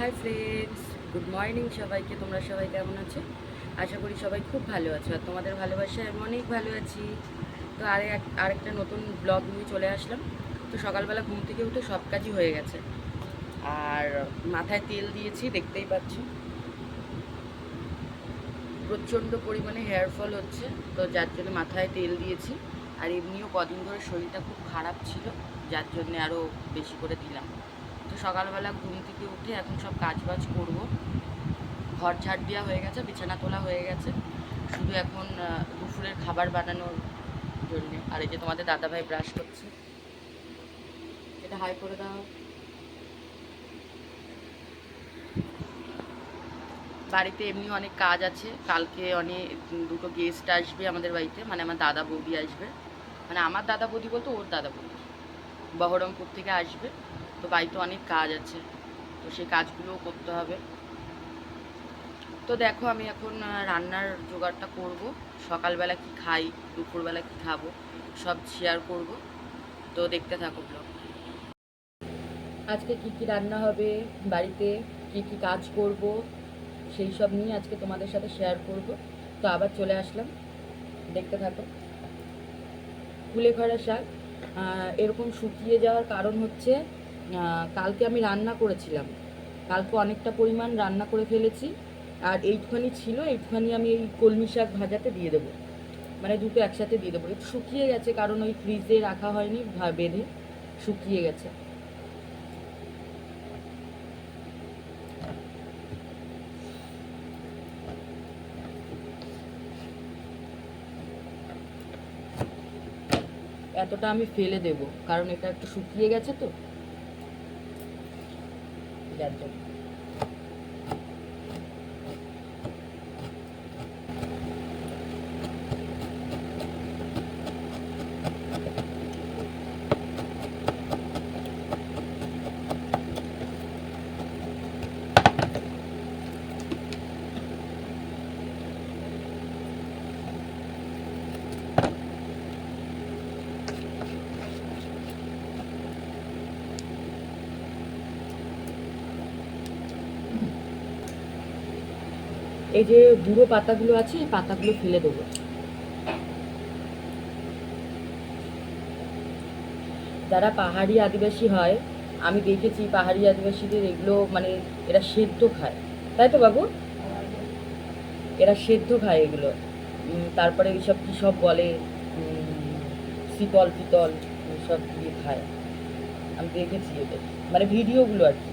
Hi friends good morning সবাইকে। তোমরা সবাই কেমন আছো? আশা করি সবাই খুব ভালো আছো। আর তোমাদের ভালোবাসায় আমি অনেক ভালো আছি। তো আরে এক- আরেকটা নতুন ব্লগ নিয়ে চলে আসলাম। তো সকালবেলা ঘুম থেকে উঠে সব কাজই হয়ে গেছে। আর মাথায় তেল দিয়েছি, দেখতেই পাচ্ছ। প্রচণ্ড পরিমাণে হেয়ার ফল হচ্ছে। তো যার জন্য মাথায় তেল দিয়েছি। আর এমনিও কদিন ধরে শরীরটা খুব খারাপ ছিল। যার জন্য আরও বেশি করে দিলাম। তো সকালবেলা ঘুম থেকে উঠে এখন সব কাজ বাজ করব। ঘর ঝাড় দেওয়া হয়ে গেছে, বিছানা তোলা হয়ে গেছে। শুধু এখন দুপুরের খাবার বানানোর জন্য। আর এই যে তোমাদের দাদাভাই ব্রাশ করছে। এটা হাই করে দাও। বাড়িতে এমনি অনেক কাজ আছে। কালকে অনেক দুটো গেস্ট আসবে আমাদের বাড়িতে। মানে আমার দাদা বৌদি আসবে। মানে আমার দাদা বৌদি বলতে ওর দাদা বৌদি। বহরমপুর থেকে আসবে। তো বাড়িতে অনেক কাজ আছে, তো সেই কাজগুলোও করতে হবে। তো দেখো আমি এখন রান্নার জোগাড়টা করব। সকালবেলা কি খাই, দুপুরবেলা কি খাব, সব শেয়ার করব। তো দেখতে থাকো ব্লগ আজকে কি কি রান্না হবে, বাড়িতে কি কি কাজ করব, সেই সব নিয়ে আজকে তোমাদের সাথে শেয়ার করব। তো আবার চলে আসলাম। দেখতে থাকো। কুলেখড়া শাক এরকম শুকিয়ে যাওয়ার কারণ হচ্ছে কালকে আমি রান্না করেছিলাম। কালকে অনেকটা পরিমাণ রান্না করে ফেলেছি। আর এইটুখানি ছিল, এইটুখানি আমি এই কলমি শাক ভাজাতে দিয়ে দেবো। মানে দুটো একসাথে দিয়ে দেবো। একটু শুকিয়ে গেছে, কারণ ওই ফ্রিজে রাখা হয়নি বেঁধে শুকিয়ে গেছে। এতটা আমি ফেলে দেব, কারণ এটা একটু শুকিয়ে গেছে তো। যার এই যে বুড়ো পাতাগুলো আছে, এই পাতাগুলো ফেলে দেবো। যারা পাহাড়ি আদিবাসী হয়, আমি দেখেছি পাহাড়ি আদিবাসীদের এগুলো মানে এরা সেদ্ধ খায়। তাই তো বাবু? এরা সেদ্ধ খায় এগুলো। তারপরে এইসব কী সব বলে? শীতল পিতল সব দিয়ে খায়। আমি দেখেছি এদের। মানে ভিডিওগুলো আর কি।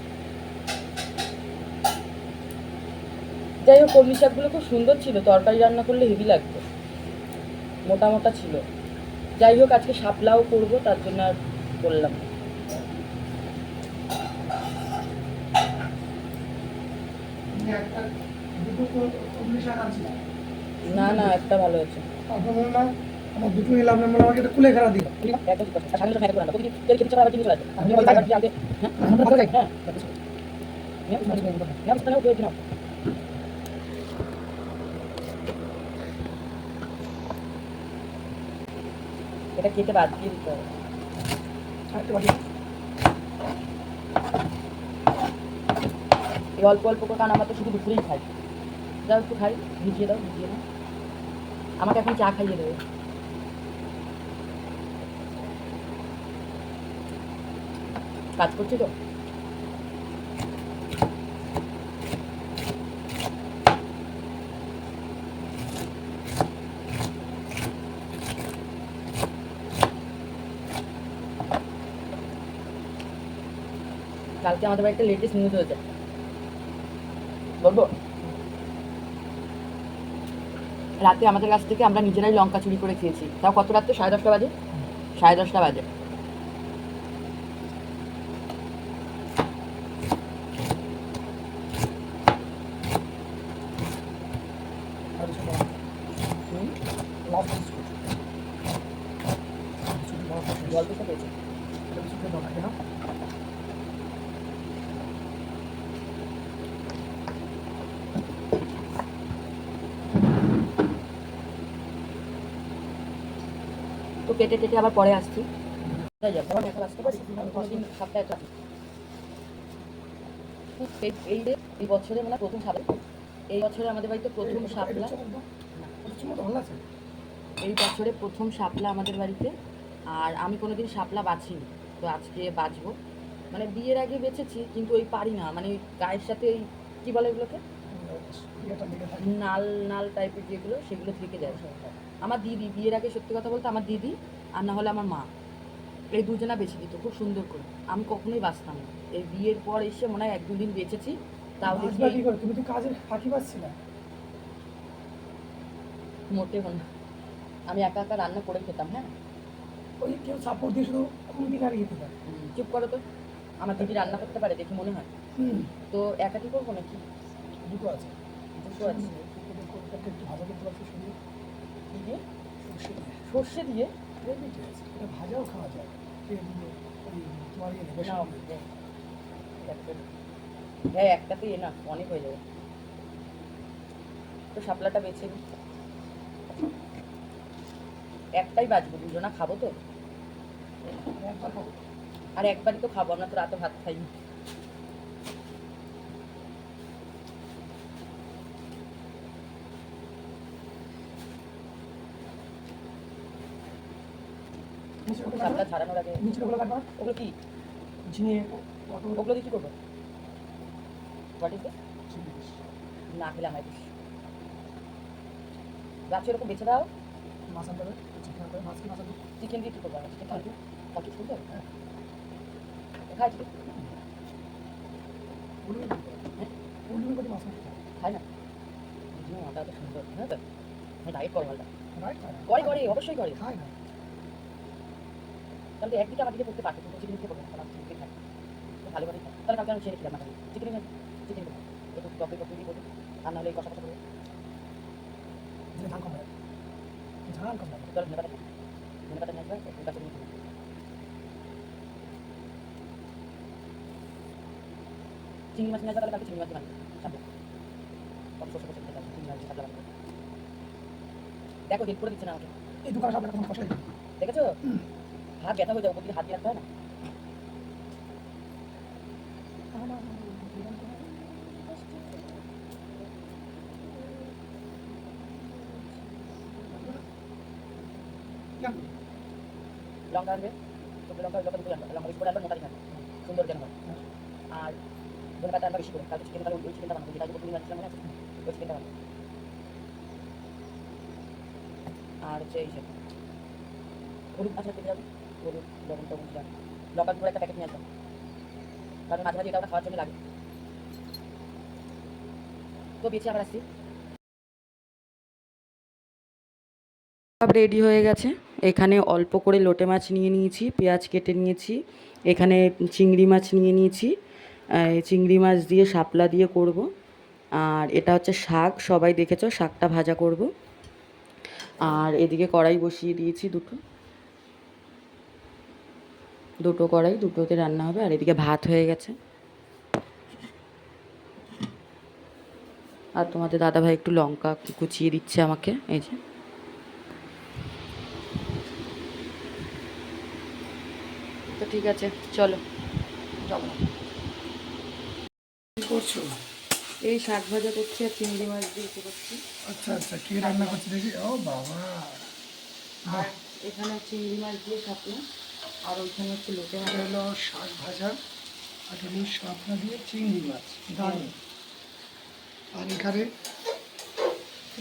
যাই হোক কলমি শাকগুলো খুব সুন্দর ছিল তরকারি রান্না করলে হেভি লাগতো মোটা মোটা ছিল যাই হোক আজকে শাপলাও করব তার জন্য আর করলাম না। না একটা ভালো হয়েছে বললাম আমার দুটো নিলাম না বললাম আমাকে খেলা দিল একটা কি করছে? সামনে তো ফ্যান করে না। তুমি কি তেল খেতে চাও আবার চিনি চলে আসবে। আমি ওই বারবার দিয়ে আনতে- হ্যাঁ? হ্যাঁ। নিয়ে আসো, নিয়ে আসো, নিয়ে আসো, নাও, খেয়ে নাও। এটা কেটে বাদ দিয়ে দিতে হবে। এই অল্প অল্প করে, কারণ আমরা তো শুধু দুপুরেই খাই। যাও একটু খাই, ভিজিয়ে দাও ভিজিয়ে দাও আমাকে এখন চা খাইয়ে দেবে। কাজ করছি তো? কালকে আমাদের বাড়িতে লেটেস্ট নিউজ হয়েছে। বলব? রাতে আমাদের কাছ থেকে আমরা নিজেরাই লঙ্কা চুরি করে খেয়েছি। তাও কত রাত্রে? সাড়ে দশটা বাজে? সাড়ে দশটা বাজে আর ছোট হুম, লাস্ট বিস্কুট জল দিতে পেয়েছি বিস্কুটের দাও থাকে না তো কেটে কেটে আবার পরে আসছি। এই এই বছরে মানে প্রথম শাপলা এই বছরে আমাদের বাড়িতে প্রথম আছে এই বছরে প্রথম শাপলা আমাদের বাড়িতে। আর আমি কোনোদিন সাপলা বাছিনি তো আজকে বাছবো মানে বিয়ের আগে বেঁচেছি, কিন্তু ওই পারি না। মানে ওই গায়ের সাথে ওই কী বলে এগুলোকে? নাল নাল টাইপের যেগুলো, সেগুলো থেকে যায়। আমার দিদি বিয়ের আগে সত্যি কথা বলতে আমার দিদি আর না হলে আমার মা। এই দুজনা বেছে দিত খুব সুন্দর করে। আমি কখনোই বাঁচতাম না। এই বিয়ের পর এসে মনে হয় এক দুদিন বেঁচেছি তাও তুমি তো কাজের ফাঁকি পাচ্ছি না মোটে না। আমি একা একা রান্না করে খেতাম হ্যাঁ? ওই কেউ সাপোর্ট দিয়ে শুধু খুঁটি নাড়িয়ে দিতে। পারে চুপ করো তো। আমার দিদি রান্না করতে পারে দেখে মনে হয়। হুম। তো একা কি করব নাকি? দুটো আছে। দুটো আছে। করতে পারছি দিয়ে সর্ষে দিয়ে। সর্ষে দিয়ে এটা ভাজাও খাওয়া যায়। তেল দিয়ে ওই তোমার ইয়ে বেশি একটা- হ্যাঁ একটাতে এ না অনেক হয়ে যাবে। তো শাপলাটা বেছে নিই একটাই বাজবো দুজনা খাব তো। আর একবারই তো খাব আমরা তো রাতে ভাত খাই নিচে ওগুলো শাপলা কাটবা? ছাড়ানোর আগে নিচে ওগুলো কাটবা? ওগুলো কি? ঝিঙে ওগুলো দিয়ে কি করব? হোয়াট ইজ না এরকম বেছে দাও। মাছ আনতে হবে মাছ কি মাছ আনতে চিকেন দিয়ে কি করব চিকেন খাই। খাই খাই না। এত সুন্দর হ্যাঁ তো? ডায়েট। করে করে অবশ্যই করে। খায় না। তাহলে একদিকে আমার দিকে পড়তে পারতো কিন্তু চিকেন দিতে পারব না কারণ চিকেন খাই ভালো করে খাই। তাহলে কালকে আমি সেরে খেলাম মাটন চিকেন চিকেন একটু টপে টপে দিয়ে করব। আর নাহলে এই কষা কষা করব। যে ঝাল কম হয়। ঝাল কম হয়। চলো ধনে পাতা ধনে নিয়ে আসবে চিংড়ি মাছ নিয়ে আসবে তাহলে কালকে চিংড়ি মাছ বানাবো কত চিংড়ি মাছ দেখো হেল্প করে দিচ্ছে না আমাকে। এই দোকানে সামনে দিই। দেখেছ? হাত ব্যথা হয়ে যাবে হাত দিয়ে না? লঙ্কা আনবে শুকনো লঙ্কা লঙ্কা দুটো আনবে, লঙ্কা বেশি করে আনবে মোটা দিকে সুন্দর যেন হয়। আর ধনে পাতা আনবে বেশি করে, কালকে চিকেন ওই চিকেনটা বানাবো, যেটা তুমি রাখছিলাম মনে আছে? ওই চিকেনটা বানাবো। আর হচ্ছে এই সব হলুদ আচ্ছা পেতে যাবে। যা একটা প্যাকেট নিয়ে কারণ মাঝে মাঝে এটা খাওয়ার জন্য লাগে। তো আবার আসছি। সব রেডি হয়ে গেছে। এখানে অল্প করে লোটে মাছ নিয়ে নিয়েছি, পেঁয়াজ কেটে নিয়েছি, এখানে চিংড়ি মাছ নিয়ে নিয়েছি চিংড়ি মাছ দিয়ে শাপলা দিয়ে করব। আর এটা হচ্ছে শাক, সবাই দেখেছ, শাকটা ভাজা করব। আর এদিকে কড়াই বসিয়ে দিয়েছি দুটো। দুটো কড়াই দুটোতে রান্না হবে আর এদিকে ভাত হয়ে গেছে। আর তোমাদের দাদাভাই একটু লঙ্কা কুচিয়ে দিচ্ছে আমাকে এই যে। তো ঠিক আছে চলো। করছ? এই শাক ভাজা করছি আর চিংড়ি মাছ দিয়ে করছি। আচ্ছা আচ্ছা কি রান্না করছে দেখি? ও বাবা। আর এখানে চিংড়ি মাছ দিয়ে শাপলা আর ওইখানে হচ্ছে মাছ এটা হলো শাক ভাজা, আর হলো শাপলা দিয়ে চিংড়ি মাছ, দারুণ। আর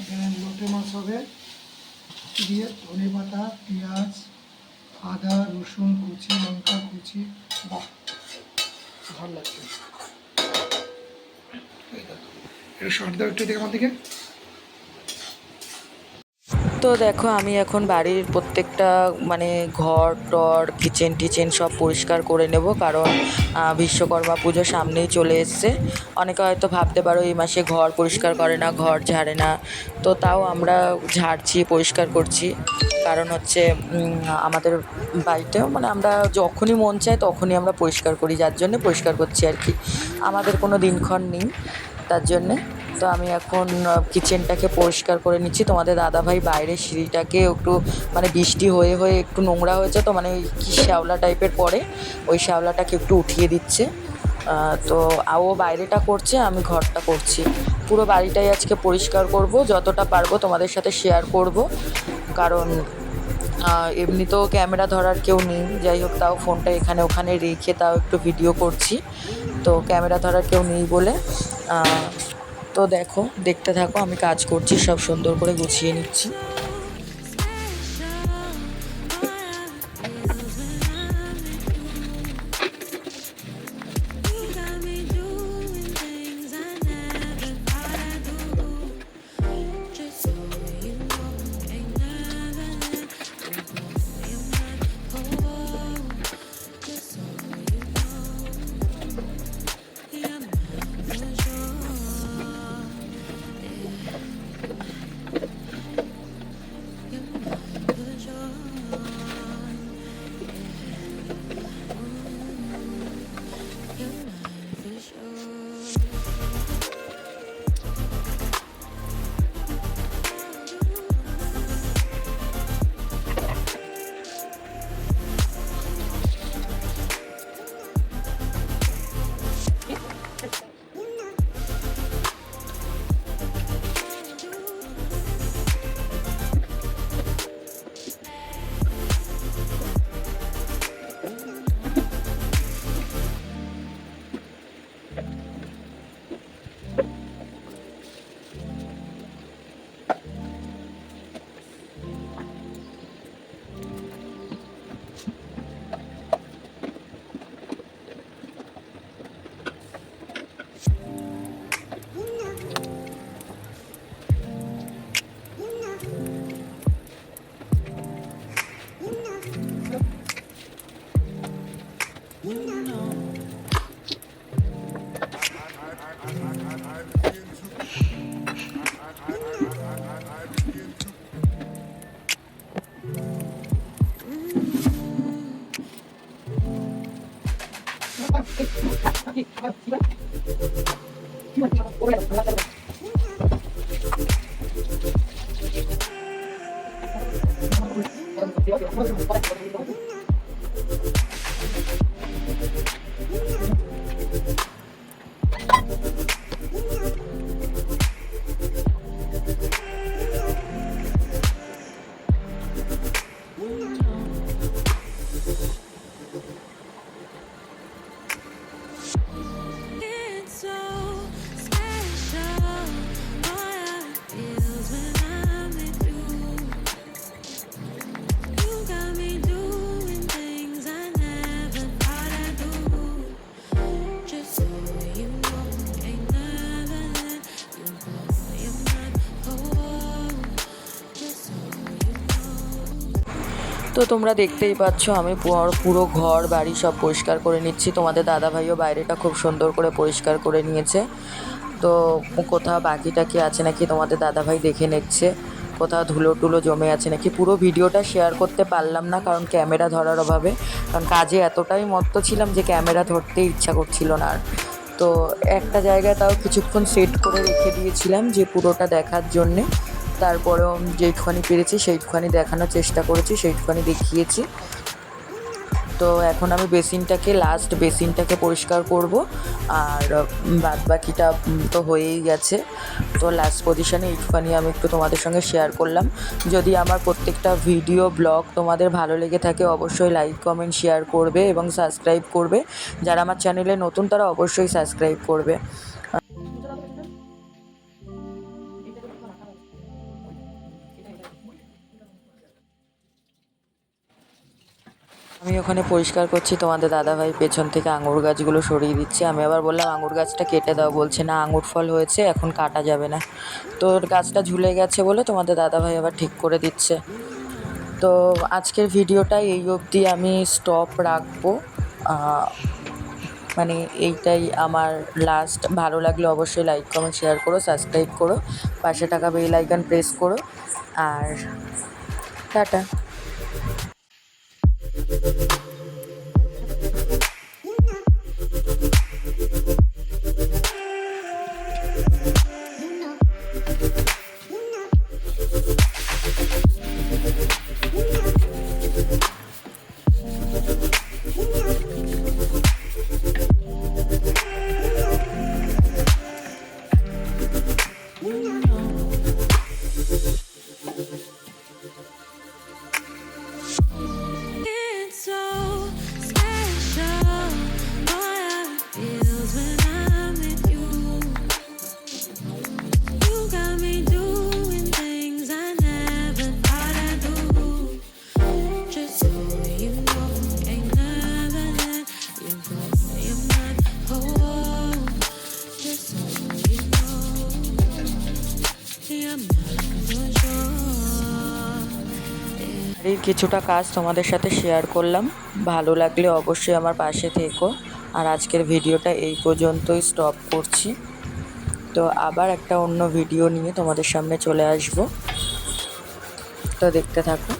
এখানে লোটে মাছ হবে, দিয়ে ধনে পাতা, পেঁয়াজ, আদা, রসুন, কুচি, লঙ্কা, কুচি, বাহ, ভালো লাগছে। এটা। একটু একটু দেখে আমার দিকে। তো দেখো, আমি এখন বাড়ির প্রত্যেকটা মানে ঘর, টর কিচেন টিচেন সব পরিষ্কার করে নেব। কারণ বিশ্বকর্মা পুজো সামনেই চলে এসছে। অনেকে হয়তো ভাবতে পারো, এই মাসে ঘর পরিষ্কার করে না, ঘর ঝাড়ে না। তো তাও আমরা ঝাড়ছি, পরিষ্কার করছি। কারণ হচ্ছে আমাদের বাড়িতেও মানে আমরা যখনই মন চায় তখনই আমরা পরিষ্কার করি। যার জন্য পরিষ্কার করছি আর কি। আমাদের কোনো দিনক্ষণ নেই, তার জন্যে। তো আমি এখন কিচেনটাকে পরিষ্কার করে নিচ্ছি। তোমাদের দাদাভাই বাইরের সিঁড়িটাকে একটু মানে বৃষ্টি হয়ে হয়ে একটু নোংরা হয়েছে তো মানে কি শ্যাওলা টাইপের পরে ওই শ্যাওলাটাকে একটু উঠিয়ে দিচ্ছে। তো আ- ও বাইরেটা করছে, আমি ঘরটা করছি। পুরো বাড়িটাই আজকে পরিষ্কার করব, যতটা পারব তোমাদের সাথে শেয়ার করব। কারণ এমনিতেও ক্যামেরা ধরার কেউ নেই। যাই হোক, তাও ফোনটা এখানে ওখানে রেখে তাও একটু ভিডিও করছি। তো ক্যামেরা ধরার কেউ নেই বলে তো দেখো দেখতে থাকো আমি কাজ করছি সব সুন্দর করে গুছিয়ে নিচ্ছি। তো তোমরা দেখতেই পাচ্ছ, আমি পুরো ঘর, বাড়ি সব পরিষ্কার করে নিচ্ছি। তোমাদের দাদাভাইও বাইরেটা খুব সুন্দর করে পরিষ্কার করে নিয়েছে। তো কোথাও বাকিটা কি আছে নাকি তোমাদের দাদাভাই দেখে নিচ্ছে। কোথাও ধুলো টুলো জমে আছে নাকি। পুরো ভিডিওটা শেয়ার করতে পারলাম না, কারণ ক্যামেরা ধরার অভাবে। কারণ কাজে এতটাই মত্ত ছিলাম যে ক্যামেরা ধরতে ইচ্ছা করছিল না আর। তো একটা জায়গায় তাও কিছুক্ষণ সেট করে রেখে দিয়েছিলাম যে পুরোটা দেখার জন্যে। তারপরেও যেইটুখানি পেরেছি, সেইটুখানি দেখানোর চেষ্টা করেছি, সেইটুখানি দেখিয়েছি। তো এখন আমি বেসিনটাকে লাস্ট বেসিনটাকে পরিষ্কার করব, আর বাদ বাকিটা তো হয়েই গেছে। তো লাস্ট পজিশানে এইটুখানি আমি একটু তোমাদের সঙ্গে শেয়ার করলাম। যদি আমার প্রত্যেকটা ভিডিও ব্লগ তোমাদের ভালো লেগে থাকে, অবশ্যই লাইক কমেন্ট শেয়ার করবে এবং সাবস্ক্রাইব করবে। যারা আমার চ্যানেলে নতুন, তারা অবশ্যই সাবস্ক্রাইব করবে। ওখানে পরিষ্কার করছি, তোমাদের দাদাভাই পেছন থেকে আঙুর গাছগুলো সরিয়ে দিচ্ছে। আমি আবার বললাম আঙুর গাছটা কেটে দাও। বলছে, না আঙুর ফল হয়েছে, এখন কাটা যাবে না। তো গাছটা ঝুলে গেছে বলে তোমাদের দাদাভাই আবার ঠিক করে দিচ্ছে। তো আজকের ভিডিওটা এই অবধি আমি স্টপ রাখব। মানে এইটাই আমার লাস্ট ভালো লাগলে অবশ্যই লাইক কমেন্ট শেয়ার করো সাবস্ক্রাইব করো। পাশে টাকা বেল আইকন প্রেস করো। আর টাটা। এই কিছুটা কাজ তোমাদের সাথে শেয়ার করলাম। ভালো লাগলে অবশ্যই আমার পাশে থেকো। আর আজকের ভিডিওটা এই পর্যন্তই স্টপ করছি। তো আবার একটা অন্য ভিডিও নিয়ে তোমাদের সামনে চলে আসব। তো দেখতে থাকো।